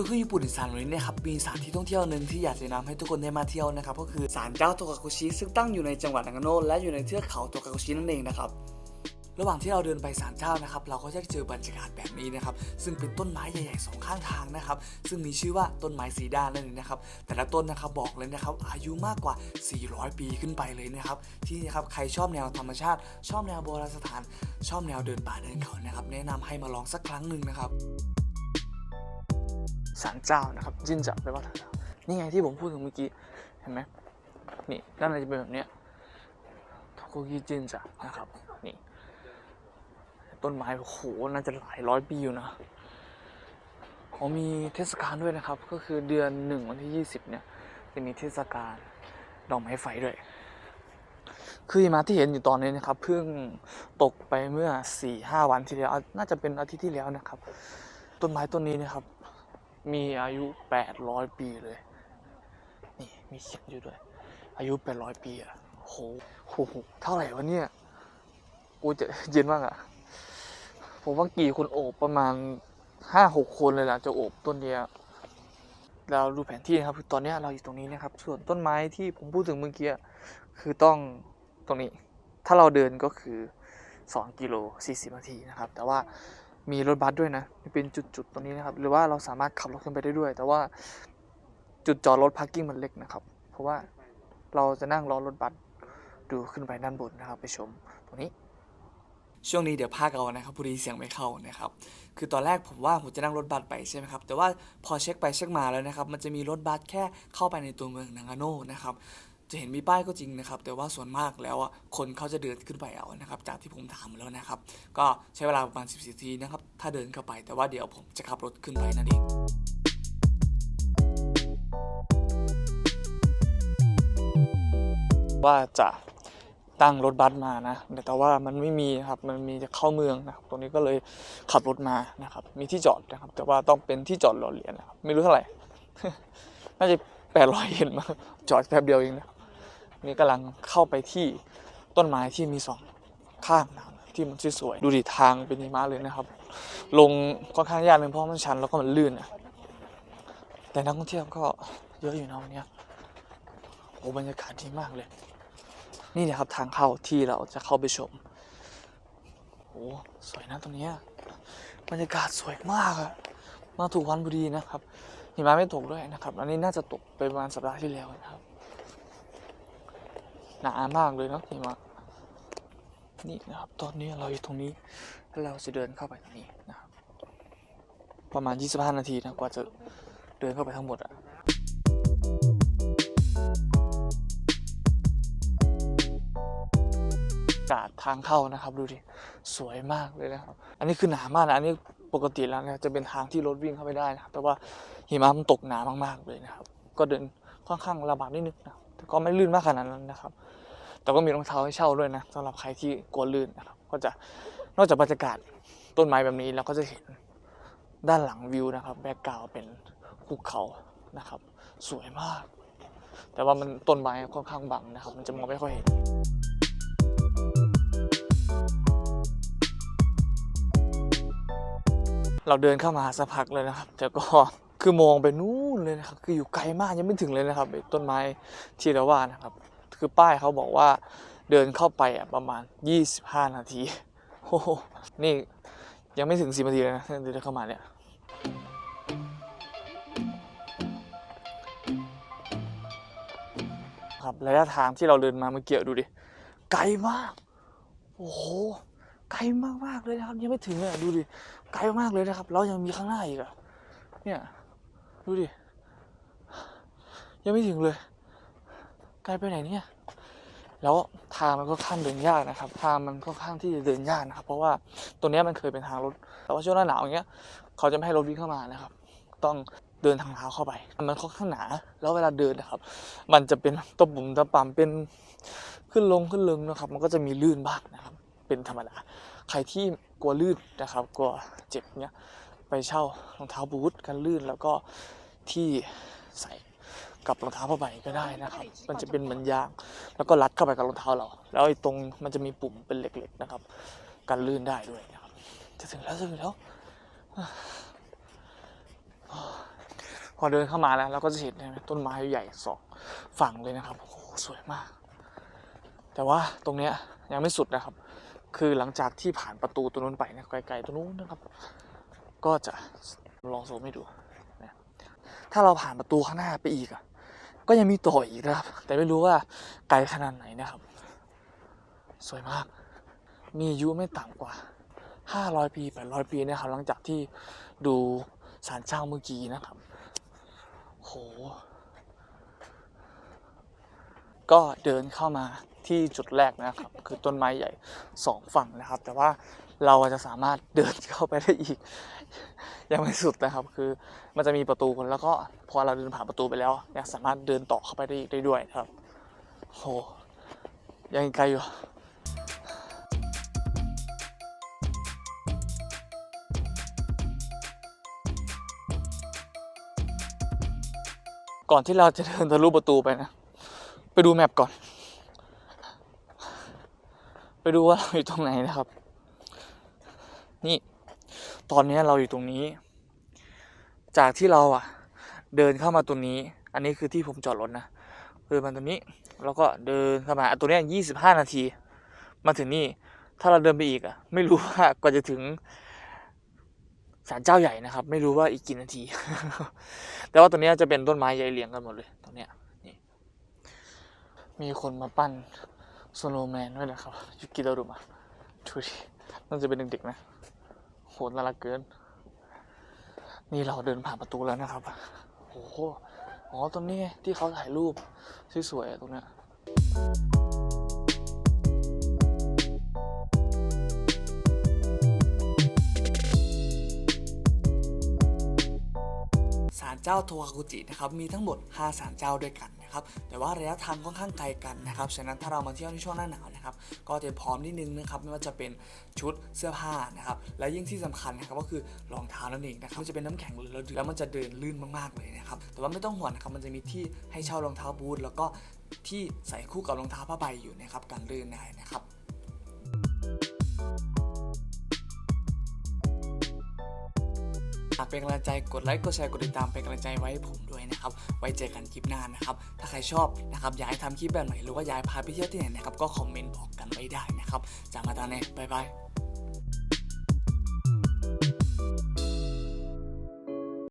ลูกทุ่ญี่ปุ่นอีสานวันนี้นะครับมีสถานที่ท่องเที่ยวหนึ่งที่อยากจะแนะนำให้ทุกคนได้มาเที่ยวนะครับก็คือศาลเจ้าโตกาคุชิซึ่งตั้งอยู่ในจังหวัดนางาโนะและอยู่ในเทือกเขาโตกาคุชินั่นเองนะครับระหว่างที่เราเดินไปศาลเจ้านะครับ เราก็จะเจอบรรยากาศแบบนี้นะครับ ซึ่งเป็นต้นไม้ใหญ่ๆสองข้างทางนะครับ ซึ่งมีชื่อว่าต้นไม้สีดานั่นเองนะครับ แต่ละต้นนะครับบอกเลยนะครับ อายุมากกว่า 400 ปีขึ้นไปเลยนะครับ ที่นี่นะครับใครชอบแนวธรรมชาติ ชอบแนวโบราณสถาน ชอบแนวเดินป่าเดินเขานะครับ แนะนำให้มาลองสักครั้งหนึ่งนะครับ ศาลเจ้านะครับจินจับไปว่านี่ไงที่ผมพูดถึงเมื่อกี้เห็นไหมนี่ด้านในจะเป็นแบบเนี้ยทโกกิจินจันะครับนี่ต้นไม้โอ้โหน่าจะหลายร้อยปีอยู่นะเขามีเทศกาลด้วยนะครับ ก็คือเดือนหนึ่งวันที่ยี่สิบเนี่ยจะมีเทศกาลดอกไม้ไฟด้วย คือมะที่เห็นอยู่ตอนนี้นะครับ เพิ่งตกไปเมื่อสี่ห้าวันที่แล้ว น่าจะเป็นอาทิตย์ที่แล้วนะครับ ต้นไม้ต้นนี้นะครับ มีอายุ800ปีเลย นี่มีเขียนอยู่ด้วย อายุ800ปีอะโหโหโหเท่าไหร่วะเนี่ย กูจะเย็นมากอะผมว่ากี่คนโอบประมาณ5-6คนเลยล่ะจะโอบต้นเนี้ยเราดูแผนที่นะครับ คือตอนนี้เราอยู่ตรงนี้นะครับ ส่วนต้นไม้ที่ผมพูดถึงเมื่อกี้คือต้องตรงนี้ ถ้าเราเดินก็คือ 2 กิโล40นาทีนะครับ แต่ว่า มีรถบัสด้วยนะเป็นจุดๆตรงนี้นะครับ หรือว่าเราสามารถขับรถขึ้นไปได้ด้วย แต่ว่าจุดจอดรถพาร์กิ้งมันเล็กนะครับ เพราะว่าเราจะนั่งรอรถบัสดูขึ้นไปด้านบนนะครับ ไปชมตรงนี้ ช่วงนี้เดี๋ยวภาคเอานะครับพอดีเสียงไม่เข้านะครับ คือตอนแรกผมว่าผมจะนั่งรถบัสไปใช่ไหมครับ แต่ว่าพอเช็คไปเช็คมาแล้วนะครับ มันจะมีรถบัสแค่เข้าไปในตัวเมืองนางาโน่นะครับ จะเห็นมีป้ายก็จริงนะครับ แต่ว่าส่วนมากแล้วคนเขาจะเดินขึ้นไปเอานะครับ จากที่ผมถามแล้วนะครับ ก็ใช้เวลาประมาณ 10นาทีนะครับ ถ้าเดินเข้าไป แต่ว่าเดี๋ยวผมจะขับรถขึ้นไปนั่นเองว่าจะตั้งรถบัสมานะ แต่ว่ามันไม่มีครับ มันมีจะเข้าเมืองนะครับ ตรงนี้ก็เลยขับรถมานะครับ มีที่จอดนะครับ แต่ว่าต้องเป็นที่จอดหล่อเหรียญนะครับ ไม่รู้เท่าไหร่ น่าจะแปดร้อยเยนมาจอดแป๊บเดียวเองนะครับ นี่กำลังเข้าไปที่ต้นไม้ที่มีสองข้างนะที่มันสวยๆดูดิทางเป็นหิมะเลยนะครับ ลงค่อนข้างยากเลยเพราะมันชันแล้วก็มันลื่นอะแต่นักท่องเที่ยวก็เยอะอยู่นะวันนี้โอ้บรรยากาศดีมากเลย นี่นะครับทางเข้าที่เราจะเข้าไปชมโอ้สวยนะตรงนี้บรรยากาศสวยมากอะมาถูกวันพอดีนะครับหิมะไม่ตกด้วยนะครับ อันนี้น่าจะตกไปประมาณสัปดาห์ที่แล้วนะครับ หนามากเลยเนาะหิมะนี่นะครับ ตอนนี้เราอยู่ตรงนี้แล้วเราจะเดินเข้าไปตรงนี้นะครับ ประมาณ 25 นาทีนะกว่าจะเดินเข้าไปทั้งหมดอะกาดทางเข้านะครับดูดิสวยมากเลยนะครับ อันนี้คือหนามากนะอันนี้ปกติแล้วเนี่ยจะเป็นทางที่รถวิ่งเข้าไปได้นะครับแต่ว่าหิมะมันตกหนามากๆเลยนะครับ ก็เดินค่อนข้างลำบากนิดนึงนะ แต่ก็ไม่ลื่นมากขนาดนั้นนะครับ แต่ก็มีรองเท้าให้เช่าด้วยนะสำหรับใครที่กลัวลื่นนะครับ ก็จะนอกจากบรรยากาศต้นไม้แบบนี้เราก็จะเห็นด้านหลังวิวนะครับแบ็กกราวเป็นภูเขานะครับ สวยมาก แต่ว่ามันต้นไม้ค่อนข้างบังนะครับ มันจะมองไม่ค่อยเห็นเราเดินเข้ามาสักพักเลยนะครับแต่ก็ คือมองไปนู่นเลยนะครับ คืออยู่ไกลมากยังไม่ถึงเลยนะครับต้นไม้ที่เราว่านะครับ คือป้ายเขาบอกว่าเดินเข้าไปอะประมาณ 25 นาทีโอ้โหนี่ยังไม่ถึง 10 นาทีเลยนะเดินเข้ามาเนี่ยครับระยะทางที่เราเดินมาเมื่อกี้ดูดิ ไกลมาก โอ้โห ไกลมากมากเลยนะครับ ยังไม่ถึงเลยดูดิ ไกลมากเลยนะครับแล้วยังมีข้างหน้าอีกอะเนี่ย ดูดิ ยังไม่ถึงเลยไกลไปไหนเนี่ย แล้วทางมันก็ข้างเดินยากนะครับ ทางมันค่อนข้างที่จะเดินยากนะครับ เพราะว่าตัวเนี้ยมันเคยเป็นทางรถ แต่ว่าช่วงหน้าหนาวอย่างเงี้ย เขาจะไม่ให้รถวิ่งเข้ามานะครับ ต้องเดินทางเท้าเข้าไป มันค่อนข้างหนา แล้วเวลาเดินนะครับ มันจะเป็นตะปุ่มตะป่ำเป็นขึ้นลงขึ้นลงนะครับ มันก็จะมีลื่นบ้างนะครับ เป็นธรรมดา ใครที่กลัวลื่นนะครับ กลัวเจ็บเนี้ย ไปเช่ารองเท้าบูทกันลื่นแล้วก็ ที่ใส่กับรองเท้าผ้าใบก็ได้นะครับ มันจะเป็นเหมือนยาง แล้วก็รัดเข้าไปกับรองเท้าเรา แล้วไอ้ตรงมันจะมีปุ่มเป็นเหล็กๆนะครับกันลื่นได้ด้วยนะครับจะถึงแล้วจะถึงแล้วพอเดินเข้ามาแล้วเราก็จะเห็นต้นไม้ใหญ่สองฝั่งเลยนะครับโอ้โหสวยมาก แต่ว่าตรงเนี้ยยังไม่สุดนะครับ คือหลังจากที่ผ่านประตูตัวนู้นไปนะไกลๆตัวนู้นนะครับ ก็จะลองโซมให้ดู ถ้าเราผ่านประตูข้างหน้าไปอีกอะก็ยังมีต่ออีกนะครับ แต่ไม่รู้ว่าไกลขนาดไหนนะครับ สวยมาก มีอายุไม่ต่ำกว่า 500 ปี 800 ปีนะครับ หลังจากที่ดูสารเจ้าเมื่อกี้นะครับโห ก็เดินเข้ามาที่จุดแรกนะครับ คือต้นไม้ใหญ่สองฝั่งนะครับ แต่ว่าเราจะสามารถเดินเข้าไปได้อีก ยังไม่สุดนะครับ คือมันจะมีประตูแล้วก็พอเราเดินผ่านประตูไปแล้วยังสามารถเดินต่อเข้าไปได้อีกได้ด้วยครับโหยังอีกไกลอยู่ก่อนที่เราจะเดินทะลุประตูไปนะ ไปดูแมปก่อน ไปดูว่าเราอยู่ตรงไหนนะครับ นี่ ตอนนี้เราอยู่ตรงนี้ จากที่เราอะ เดินเข้ามาตรงนี้ อันนี้คือที่ผมจอดรถนะเดินมาตรงนี้ แล้วก็เดินเข้ามาตัวนี้ยี่สิบห้านาที มาถึงนี่ ถ้าเราเดินไปอีกอะ ไม่รู้ว่ากว่าจะถึงศาลเจ้าใหญ่นะครับ ไม่รู้ว่าอีกกี่นาที แต่ว่าตัวนี้จะเป็นต้นไม้ใหญ่เรียงกันหมดเลยตรงเนี้ย มีคนมาปั้นสโนว์แมนด้วยนะครับยุกิโดรุมะดูดิน่าจะเป็นเด็กๆนะ โหน่ารักเกิน นี่เราเดินผ่านประตูแล้วนะครับ โอ้โห อ๋อตรงนี้ที่เขาถ่ายรูปสวยๆตรงเนี้ย เจ้าโทวากุจินะครับมีทั้งหมด 5 ศาลเจ้าด้วยกันนะครับแต่ว่าระยะทางค่อนข้างไกลกันนะครับฉะนั้นถ้าเรามาเที่ยวในช่วงหน้าหนาวนะครับก็จะพร้อมนิดนึงนะครับไม่ว่าจะเป็นชุดเสื้อผ้านะครับและยิ่งที่สำคัญนะครับก็คือรองเท้านั่นเองนะครับมันจะเป็นน้ำแข็งเลยแล้วแล้วมันจะเดินลื่นมากๆเลยนะครับแต่ว่าไม่ต้องห่วงนะครับมันจะมีที่ให้เช่ารองเท้าบูทแล้วก็ที่ใส่คู่กับรองเท้าผ้าใบอยู่นะครับกันลื่นได้นะครับ ฝากเป็นกำลังใจกดไลค์กดแชร์กดติดตามเป็นกำลังใจไว้ให้ผมด้วยนะครับไว้เจอกันคลิปหน้านะครับถ้าใครชอบนะครับอยากให้ทำคลิปแบบไหนหรือว่าอยากพาไปเที่ยวที่ไหนนะครับก็คอมเมนต์บอกกันไว้ได้นะครับจากมาตอนนี้บ๊ายบาย